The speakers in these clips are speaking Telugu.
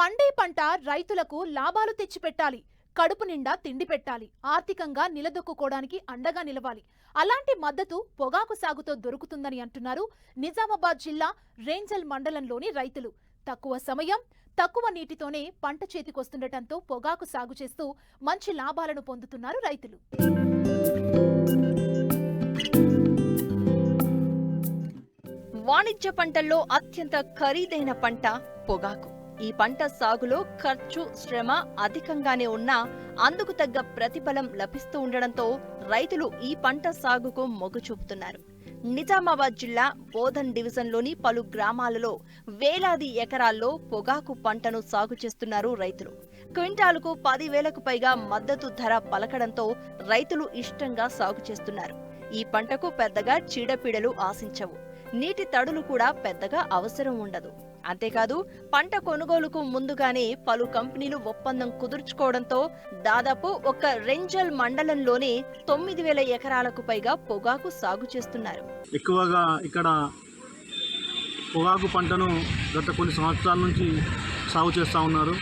పండే పంట రైతులకు లాభాలు తెచ్చిపెట్టాలి. కడుపు నిండా తిండి పెట్టాలి. ఆర్థికంగా నిలదొక్కుకోవడానికి అండగా నిలవాలి. అలాంటి మద్దతు పొగాకు సాగుతో దొరుకుతుందని అంటున్నారు నిజామాబాద్ జిల్లా రేంజల్ మండలంలోని రైతులు. తక్కువ సమయం తక్కువ నీటితోనే పంట చేతికొస్తుండటంతో పొగాకు సాగు చేస్తూ మంచి లాభాలను పొందుతున్నారు రైతులు. వాణిజ్య పంటల్లో అత్యంత ఖరీదైన పంట పొగాకు. ఈ పంట సాగులో ఖర్చు శ్రమ అధికంగానే ఉన్నా అందుకు తగ్గ ప్రతిఫలం లభిస్తూ ఉండడంతో రైతులు ఈ పంట సాగుకు మొగ్గు చూపుతున్నారు. నిజామాబాద్ జిల్లా బోధన్ డివిజన్లోని పలు గ్రామాలలో వేలాది ఎకరాల్లో పొగాకు పంటను సాగు చేస్తున్నారు రైతులు. క్వింటాలుకు పదివేలకు పైగా మద్దతు ధర పలకడంతో రైతులు ఇష్టంగా సాగు చేస్తున్నారు. ఈ పంటకు పెద్దగా చీడపీడలు ఆశించవు. నీటి తడులు కూడా పెద్దగా అవసరం ఉండదు. అంతేకాదు పంట కొనుగోలుకు ముందుగానే పలు కంపెనీలు ఒప్పందం కుదుర్చుకోవడంతో దాదాపు ఒక రెంజల్ మండలంలోనే తొమ్మిది వేల ఎకరాలకు పైగా పొగాకు సాగు చేస్తున్నారు. ఎక్కువగా ఇక్కడ పొగాకు పంటను గత కొన్ని సంవత్సరాల నుంచి సాగు చేస్తూ ఉన్నారు.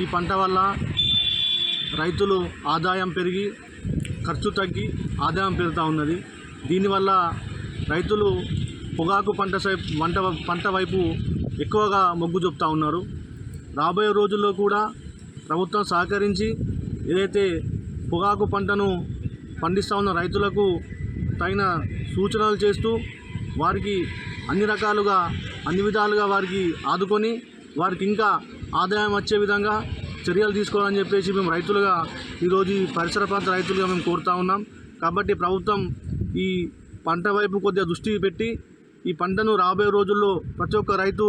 ఈ పంట వల్ల రైతులు ఆదాయం పెరిగి ఖర్చు తగ్గి ఆదాయం పెరుగుతూ ఉన్నది. దీనివల్ల రైతులు పొగాకు పంట సై పంట పంట వైపు ఎక్కువగా మొగ్గు చూపుతూ ఉన్నారు. రాబోయే రోజుల్లో కూడా ప్రభుత్వం సహకరించి ఏదైతే పొగాకు పంటను పండిస్తూ ఉన్న రైతులకు తగిన సూచనలు చేస్తూ వారికి అన్ని రకాలుగా అన్ని విధాలుగా వారికి ఆదుకొని వారికి ఇంకా ఆదాయం వచ్చే విధంగా చర్యలు తీసుకోవాలని చెప్పేసి మేము రైతులుగా ఈరోజు ఈ పరిసర ప్రాంత రైతులుగా మేము కోరుతా ఉన్నాం. కాబట్టి ప్రభుత్వం ఈ పంట వైపు కొద్దిగా దృష్టి పెట్టి ఈ పంటను రాబోయే రోజుల్లో ప్రతి ఒక్క రైతు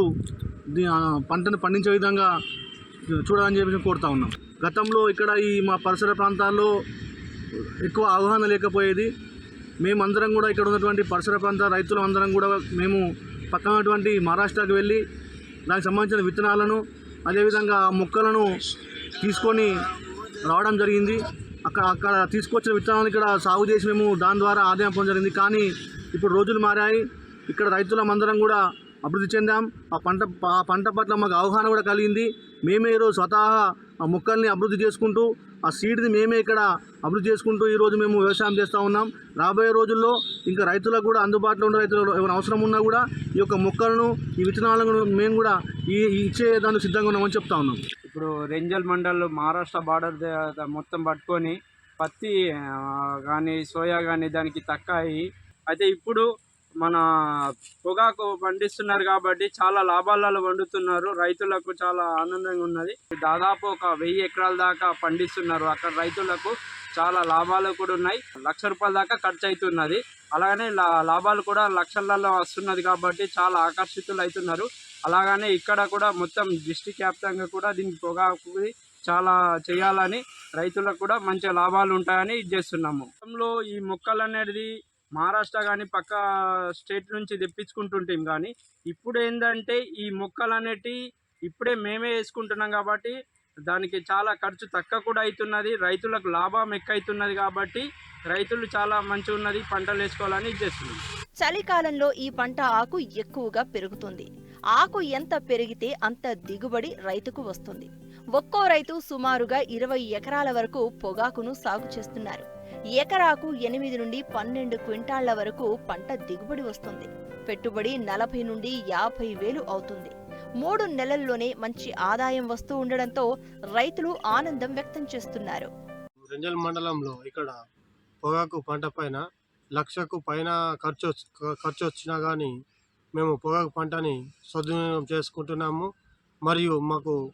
పంటను పండించే విధంగా చూడాలని చెప్పి కోరుతా ఉన్నాం. గతంలో ఇక్కడ ఈ మా పరిసర ప్రాంతాల్లో ఎక్కువ అవగాహన లేకపోయేది. మేమందరం కూడా ఇక్కడ ఉన్నటువంటి పరిసర ప్రాంత రైతులు అందరం కూడా మేము పక్కనటువంటి మహారాష్ట్రకు మహారాష్ట్రకి వెళ్ళి దానికి సంబంధించిన విత్తనాలను అదేవిధంగా ఆ మొక్కలను తీసుకొని రావడం జరిగింది. అక్కడ అక్కడ తీసుకొచ్చిన విత్తనాలను ఇక్కడ సాగు చేసి మేము దాని ద్వారా ఆదాయం పొందడం జరిగింది. కానీ ఇప్పుడు రోజులు మారాయి. ఇక్కడ రైతులం అందరం కూడా అభివృద్ధి చెందాం. ఆ పంట ఆ పంట పట్ల మాకు అవగాహన కూడా కలిగింది. మేమే ఈరోజు స్వతహా ఆ మొక్కల్ని అభివృద్ధి చేసుకుంటూ ఆ సీడ్ని మేమే ఇక్కడ అభివృద్ధి చేసుకుంటూ ఈరోజు మేము వ్యవసాయం చేస్తూ ఉన్నాం. రాబోయే రోజుల్లో ఇంకా రైతులకు కూడా అందుబాటులో ఉన్న రైతులు ఏమైనా అవసరం ఉన్నా కూడా ఈ యొక్క మొక్కలను ఈ విత్తనాలను మేము కూడా ఈ ఇచ్చే దాన్ని సిద్ధంగా ఉన్నామని చెప్తా ఉన్నాం. ఇప్పుడు రెంజల్ మండల్ మహారాష్ట్ర బార్డర్ మొత్తం పట్టుకొని పత్తి కానీ సోయా కానీ దానికి తక్కువ అయితే ఇప్పుడు మన పొగాకు పండిస్తున్నారు కాబట్టి చాలా లాభాలలో పండుతున్నారు. రైతులకు చాలా ఆనందంగా ఉన్నది. దాదాపు ఒక వెయ్యి ఎకరాల దాకా పండిస్తున్నారు. అక్కడ రైతులకు చాలా లాభాలు కూడా ఉన్నాయి. లక్ష రూపాయల దాకా ఖర్చు అవుతున్నది అలాగనే లా- లాభాలు కూడా లక్షలలో వస్తున్నది కాబట్టి చాలా ఆకర్షితులు అవుతున్నారు అలాగనే ఇక్కడ కూడా మొత్తం డిస్టిక్ వ్యాప్తంగా కూడా దీనికి పొగాకు చాలా చేయాలని రైతులకు కూడా మంచి లాభాలు ఉంటాయని ఇది చేస్తున్నాము. గతంలో ఈ మొక్కలు అనేది మహారాష్ట్ర కానీ పక్క స్టేట్ నుంచి తెప్పించుకుంటుంటాం కానీ ఇప్పుడు ఏంటంటే ఈ మొక్కలు అనేటి ఇప్పుడే మేమే వేసుకుంటున్నాం కాబట్టి దానికి చాలా ఖర్చు తక్కువ కూడా అవుతున్నది రైతులకు లాభం ఎక్కువ అవుతున్నది కాబట్టి రైతులు చాలా మంచి ఉన్నది పంటలు వేసుకోవాలని ఇది చలికాలంలో ఈ పంట ఆకు ఎక్కువగా పెరుగుతుంది. ఆకు ఎంత పెరిగితే అంత దిగుబడి రైతుకు వస్తుంది. ఒక్కో రైతు సుమారుగా ఇరవై ఎకరాల వరకు పొగాకును సాగు చేస్తున్నారు. ఎకరాకు ఎనిమిది నుండి పన్నెండు క్వింటాళ్ళ వరకు పంట దిగుబడి వస్తుంది. పెట్టుబడి నలభై నుండి యాభై వేలు అవుతుంది. మూడు నెలల్లోనే మంచి ఆదాయం వస్తూ ఉండడంతో రైతులు ఆనందం వ్యక్తం చేస్తున్నారు. రెంజల్ మండలంలో ఇక్కడ పొగాకు పంట పైన లక్షకు పైన ఖర్చు వచ్చి- ఖర్చు వచ్చినా కానీ మేము పొగాకు పంటని సద్వినియోగం చేసుకుంటున్నాము. మరియు మాకు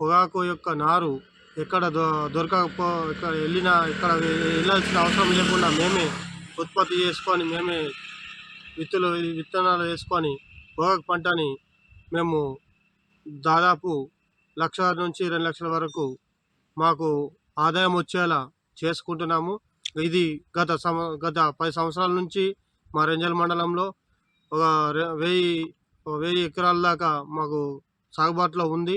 పొగాకు యొక్క నారు ఎక్కడ దొ దొరకకపో ఇక్కడ వెళ్ళినా ఇక్కడ వెళ్ళాల్సిన అవసరం లేకుండా మేమే ఉత్పత్తి చేసుకొని మేమే విత్తులు విత్తనాలు వేసుకొని పొగాకు పంటని మేము దాదాపు లక్ష నుంచి రెండు లక్షల వరకు మాకు ఆదాయం వచ్చేలా చేసుకుంటున్నాము. ఇది గత సమ గత పది సంవత్సరాల నుంచి మా రెంజల్ మండలంలో ఒక రె- వెయ్యి ఒక వెయ్యి ఎకరాల దాకా మాకు సాగుబాటులో ఉంది.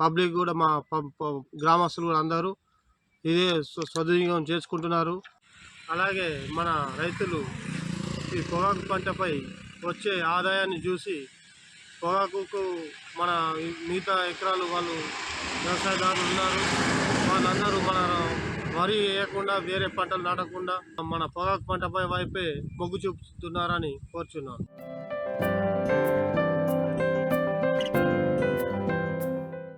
పబ్లిక్ కూడా మా ప- గ్రామస్తులు కూడా అందరూ ఇదే సద్వినియోగం చేసుకుంటున్నారు. అలాగే మన రైతులు ఈ పొగాకు పంటపై వచ్చే ఆదాయాన్ని చూసి పొగాకుకు మన మిగతా ఎకరాలు వాళ్ళు వ్యవసాయదారులు ఉన్నారు. వాళ్ళందరూ మన వరి వేయకుండా వేరే పంటలు నాటకుండా మన పొగాకు పంటపై వైపే మొగ్గు చూపుతున్నారని కోరుచున్నాను.